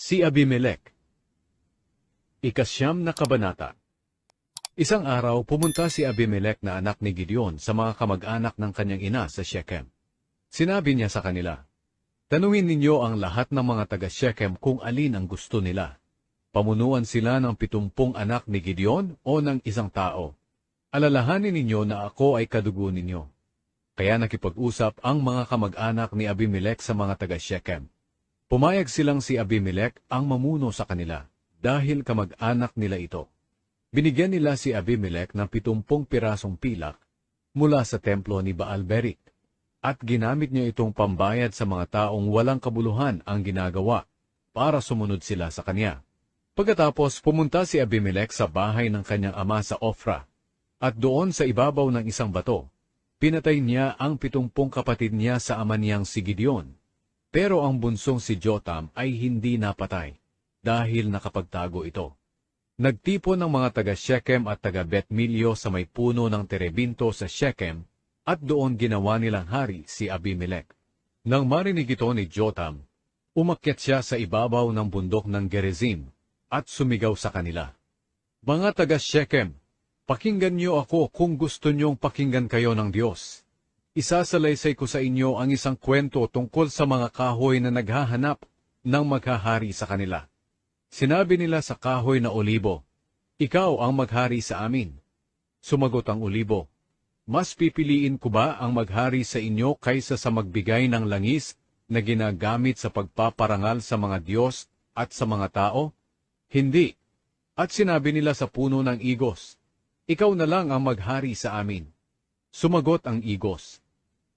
Si Abimelech Ikasyam na kabanata Isang araw, pumunta si Abimelech na anak ni Gideon sa mga kamag-anak ng kanyang ina sa Shechem. Sinabi niya sa kanila, Tanungin ninyo ang lahat ng mga taga-Shechem kung alin ang gusto nila. Pamunuan sila ng pitumpong anak ni Gideon o ng isang tao. Alalahanin ninyo na ako ay kadugo ninyo. Kaya nakipag-usap ang mga kamag-anak ni Abimelech sa mga taga-Shechem. Pumayag silang si Abimelech ang mamuno sa kanila dahil kamag-anak nila ito. Binigyan nila si Abimelech ng pitumpong pirasong pilak mula sa templo ni Baal-Berit at ginamit niya itong pambayad sa mga taong walang kabuluhan ang ginagawa para sumunod sila sa kanya. Pagkatapos pumunta si Abimelech sa bahay ng kanyang ama sa Ofra at doon sa ibabaw ng isang bato, pinatay niya ang pitumpong kapatid niya sa ama niyang si Gideon. Pero ang bunsong si Jotam ay hindi napatay dahil nakapagtago ito. Nagtipon ng mga taga Shechem at taga Betmilyo sa may puno ng terebinto sa Shechem at doon ginawa nilang hari si Abimelech. Nang marinig ito ni Jotam, umakyat siya sa ibabaw ng bundok ng Gerizim at sumigaw sa kanila. Mga taga Shechem, pakinggan niyo ako kung gusto niyong pakinggan kayo ng Diyos. Isasalaysay ko sa inyo ang isang kwento tungkol sa mga kahoy na naghahanap ng maghahari sa kanila. Sinabi nila sa kahoy na olibo, Ikaw ang maghari sa amin. Sumagot ang olibo, Mas pipiliin ko ba ang maghari sa inyo kaysa sa magbigay ng langis na ginagamit sa pagpaparangal sa mga Diyos at sa mga tao? Hindi. At sinabi nila sa puno ng igos, Ikaw na lang ang maghari sa amin. Sumagot ang igos,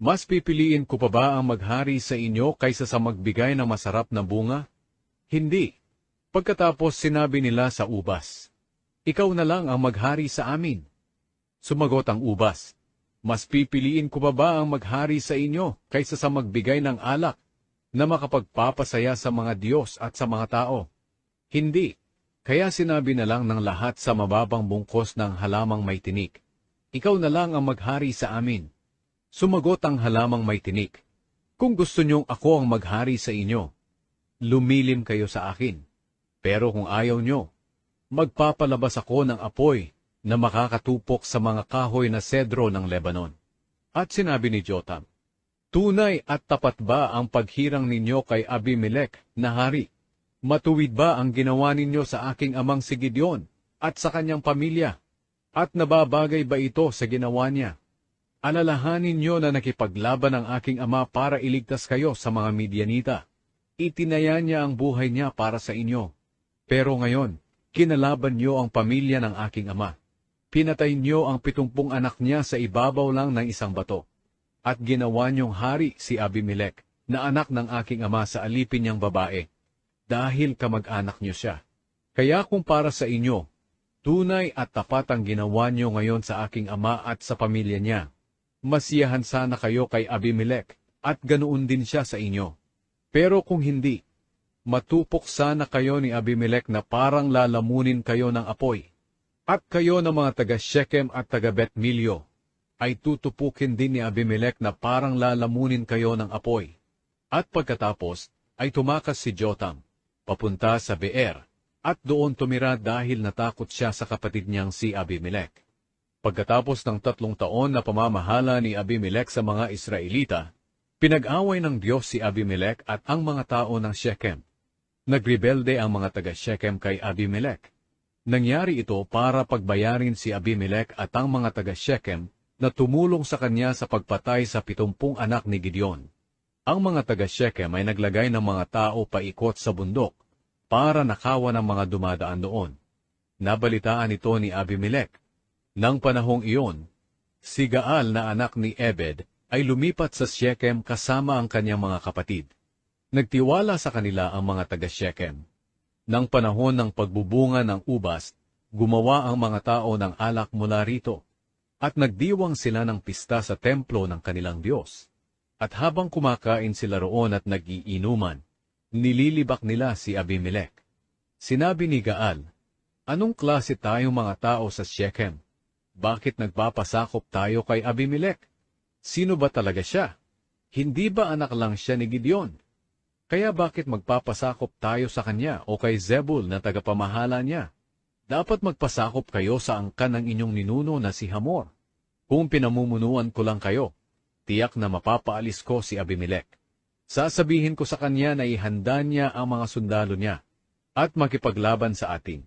Mas pipiliin ko pa ba ang maghari sa inyo kaysa sa magbigay ng masarap na bunga? Hindi. Pagkatapos sinabi nila sa ubas, Ikaw na lang ang maghari sa amin. Sumagot ang ubas, Mas pipiliin ko pa ba ang maghari sa inyo kaysa sa magbigay ng alak na makapagpapasaya sa mga Diyos at sa mga tao? Hindi. Kaya sinabi na lang ng lahat sa mababang bungkos ng halamang may tinik, Ikaw na lang ang maghari sa amin. Sumagot ang halamang may tinik, Kung gusto niyong ako ang maghari sa inyo, lumilim kayo sa akin. Pero kung ayaw niyo, magpapalabas ako ng apoy na makakatupok sa mga kahoy na sedro ng Lebanon. At sinabi ni Jotam, Tunay at tapat ba ang paghirang ninyo kay Abimelech na hari? Matuwid ba ang ginawa ninyo sa aking amang si Gideon at sa kanyang pamilya? At nababagay ba ito sa ginawa niya? Alalahanin niyo na nakipaglaban ang aking ama para iligtas kayo sa mga Midianita. Itinaya niya ang buhay niya para sa inyo. Pero ngayon, kinalaban niyo ang pamilya ng aking ama. Pinatay niyo ang pitumpung anak niya sa ibabaw lang ng isang bato. At ginawa niyong hari si Abimelech, na anak ng aking ama sa alipin niyang babae, dahil kamag-anak niyo siya. Kaya kung para sa inyo, tunay at tapat ang ginawa niyo ngayon sa aking ama at sa pamilya niya, masiyahan sana kayo kay Abimelech, at ganoon din siya sa inyo. Pero kung hindi, matupok sana kayo ni Abimelech na parang lalamunin kayo ng apoy. At kayo ng mga taga Shechem at taga Betmilyo, ay tutupukin din ni Abimelech na parang lalamunin kayo ng apoy. At pagkatapos, ay tumakas si Jotam, papunta sa Beer, at doon tumira dahil natakot siya sa kapatid niyang si Abimelech. Pagkatapos ng tatlong taon na pamamahala ni Abimelech sa mga Israelita, pinag-away ng Diyos si Abimelech at ang mga tao ng Shechem. Nagrebelde ang mga taga Shechem kay Abimelech. Nangyari ito para pagbayarin si Abimelech at ang mga taga Shechem na tumulong sa kanya sa pagpatay sa pitumpung anak ni Gideon. Ang mga taga Shechem ay naglagay ng mga tao paikot sa bundok para nakawa ng mga dumadaan doon. Nabalitaan ito ni Abimelech. Nang panahong iyon, si Gaal na anak ni Ebed ay lumipat sa Shechem kasama ang kanyang mga kapatid. Nagtiwala sa kanila ang mga taga Shechem. Nang panahon ng pagbubunga ng ubas, gumawa ang mga tao ng alak mula rito at nagdiwang sila ng pista sa templo ng kanilang Diyos. At habang kumakain sila roon at nagiinuman, nililibak nila si Abimelech. Sinabi ni Gaal, Anong klase tayong mga tao sa Shechem? Bakit nagpapasakop tayo kay Abimelech? Sino ba talaga siya? Hindi ba anak lang siya ni Gideon? Kaya bakit magpapasakop tayo sa kanya o kay Zebul na tagapamahala niya? Dapat magpasakop kayo sa angkan ng inyong ninuno na si Hamor. Kung pinamumunuan ko lang kayo, tiyak na mapapaalis ko si Abimelech. Sasabihin ko sa kanya na ihanda niya ang mga sundalo niya at makipaglaban sa atin.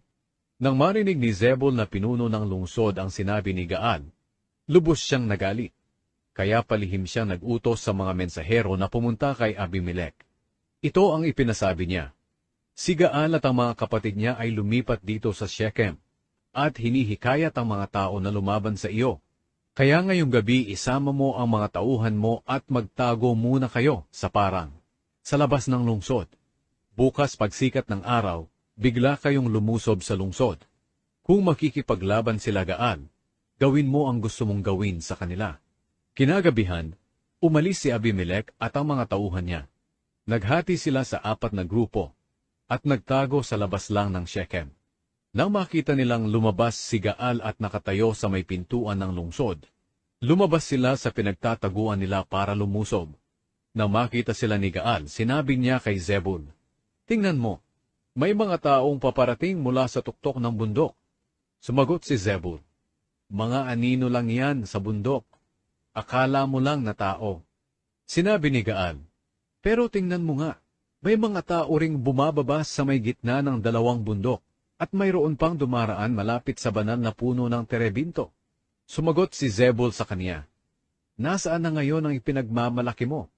Nang marinig ni Zebul na pinuno ng lungsod ang sinabi ni Gaal, lubos siyang nagalit. Kaya palihim siyang nag-utos sa mga mensahero na pumunta kay Abimelech. Ito ang ipinasabi niya. Si Gaal at ang mga kapatid niya ay lumipat dito sa Shechem at hinihikayat ang mga tao na lumaban sa iyo. Kaya ngayong gabi isama mo ang mga tauhan mo at magtago muna kayo sa parang, sa labas ng lungsod. Bukas pagsikat ng araw, bigla kayong lumusob sa lungsod. Kung makikipaglaban sila Gaal, gawin mo ang gusto mong gawin sa kanila. Kinagabihan, umalis si Abimelech at ang mga tauhan niya. Naghati sila sa apat na grupo at nagtago sa labas lang ng Shechem. Nang makita nilang lumabas si Gaal at nakatayo sa may pintuan ng lungsod, lumabas sila sa pinagtataguan nila para lumusob. Nang makita sila ni Gaal, sinabi niya kay Zebul, Tingnan mo, may mga taong paparating mula sa tuktok ng bundok. Sumagot si Zebul, Mga anino lang yan sa bundok. Akala mo lang na tao. Sinabi ni Gaal, Pero tingnan mo nga, may mga tao ring bumababa sa may gitna ng dalawang bundok at mayroon pang dumaraan malapit sa banal na puno ng terebinto. Sumagot si Zebul sa kanya, Nasaan na ngayon ang ipinagmamalaki mo?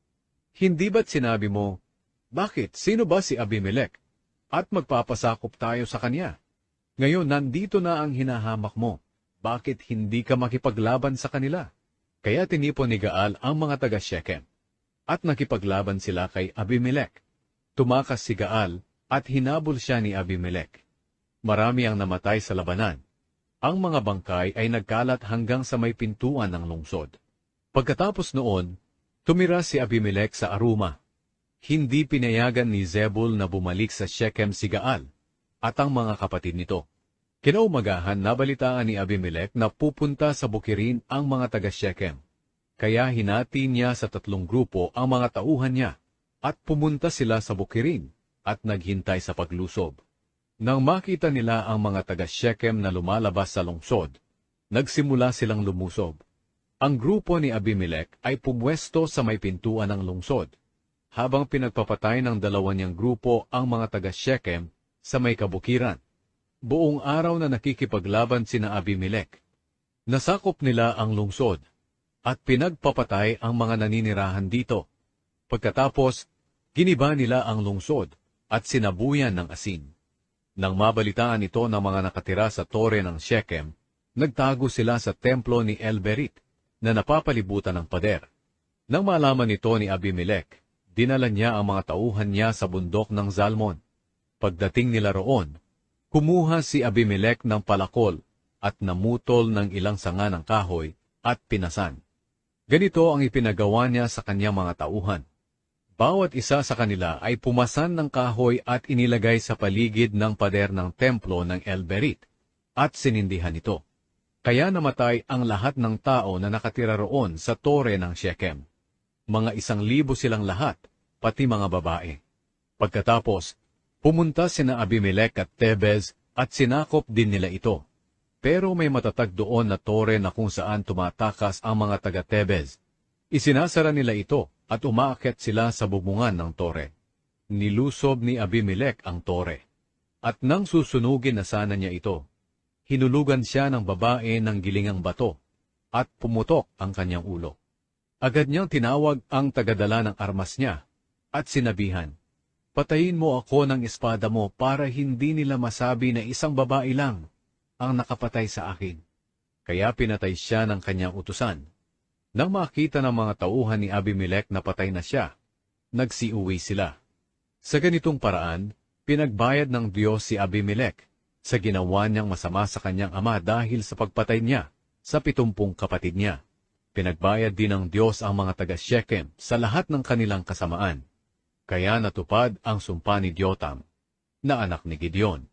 Hindi ba't sinabi mo, Bakit, sino ba si Abimelech? At magpapasakop tayo sa kanya. Ngayon, nandito na ang hinahamak mo. Bakit hindi ka makipaglaban sa kanila? Kaya tinipon ni Gaal ang mga taga Shechem. At nakipaglaban sila kay Abimelech. Tumakas si Gaal at hinabol siya ni Abimelech. Marami ang namatay sa labanan. Ang mga bangkay ay nagkalat hanggang sa may pintuan ng lungsod. Pagkatapos noon, tumira si Abimelech sa Aruma. Hindi pinayagan ni Zebul na bumalik sa Shechem si Gaal at ang mga kapatid nito. Kinaumagahan nabalitaan ni Abimelech na pupunta sa bukirin ang mga taga Shechem. Kaya hinati niya sa tatlong grupo ang mga tauhan niya at pumunta sila sa bukirin at naghintay sa paglusob. Nang makita nila ang mga taga Shechem na lumalabas sa lungsod, nagsimula silang lumusob. Ang grupo ni Abimelech ay pumwesto sa may pintuan ng lungsod, habang pinagpapatay ng dalawa niyang grupo ang mga taga Shechem sa may kabukiran. Buong araw na nakikipaglaban sina Abimelech. Nasakop nila ang lungsod at pinagpapatay ang mga naninirahan dito. Pagkatapos, giniba nila ang lungsod at sinabuyan ng asin. Nang mabalitaan ito ng mga nakatira sa tore ng Shechem, nagtago sila sa templo ni Elberit na napapalibutan ng pader. Nang malaman nito ni Abimelech, dinala niya ang mga tauhan niya sa bundok ng Zalmon. Pagdating nila roon, Kumuha si Abimelech ng palakol at namutol ng ilang sanga ng kahoy at pinasan. Ganito ang ipinagawa niya sa kanyang mga tauhan. Bawat isa sa kanila ay pumasan ng kahoy at inilagay sa paligid ng pader ng templo ng Elberit at sinindihan ito. Kaya namatay ang lahat ng tao na nakatira roon sa tore ng Shechem. Mga isang libo silang lahat, pati mga babae. Pagkatapos, Pumunta sina Abimelech at Tebez at sinakop din nila ito. Pero may matatag doon na tore na kung saan tumatakas ang mga taga-Tebez. Isinasara nila ito at umaakyat sila sa bubungan ng tore. Nilusob ni Abimelech ang tore. At nang susunugin na sana niya ito, hinulugan siya ng babae ng gilingang bato at pumutok ang kanyang ulo. Agad niyang tinawag ang tagadala ng armas niya at sinabihan, Patayin mo ako ng espada mo para hindi nila masabi na isang babae lang ang nakapatay sa akin. Kaya pinatay siya ng kanyang utusan. Nang makita ng mga tauhan ni Abimelech na patay na siya, nagsiuwi sila. Sa ganitong paraan, pinagbayad ng Diyos si Abimelech sa ginawa niyang masama sa kanyang ama dahil sa pagpatay niya sa pitumpung kapatid niya. Pinagbayad din ng Diyos ang mga taga Shechem sa lahat ng kanilang kasamaan. Kaya natupad ang sumpa ni Diotam na anak ni Gideon.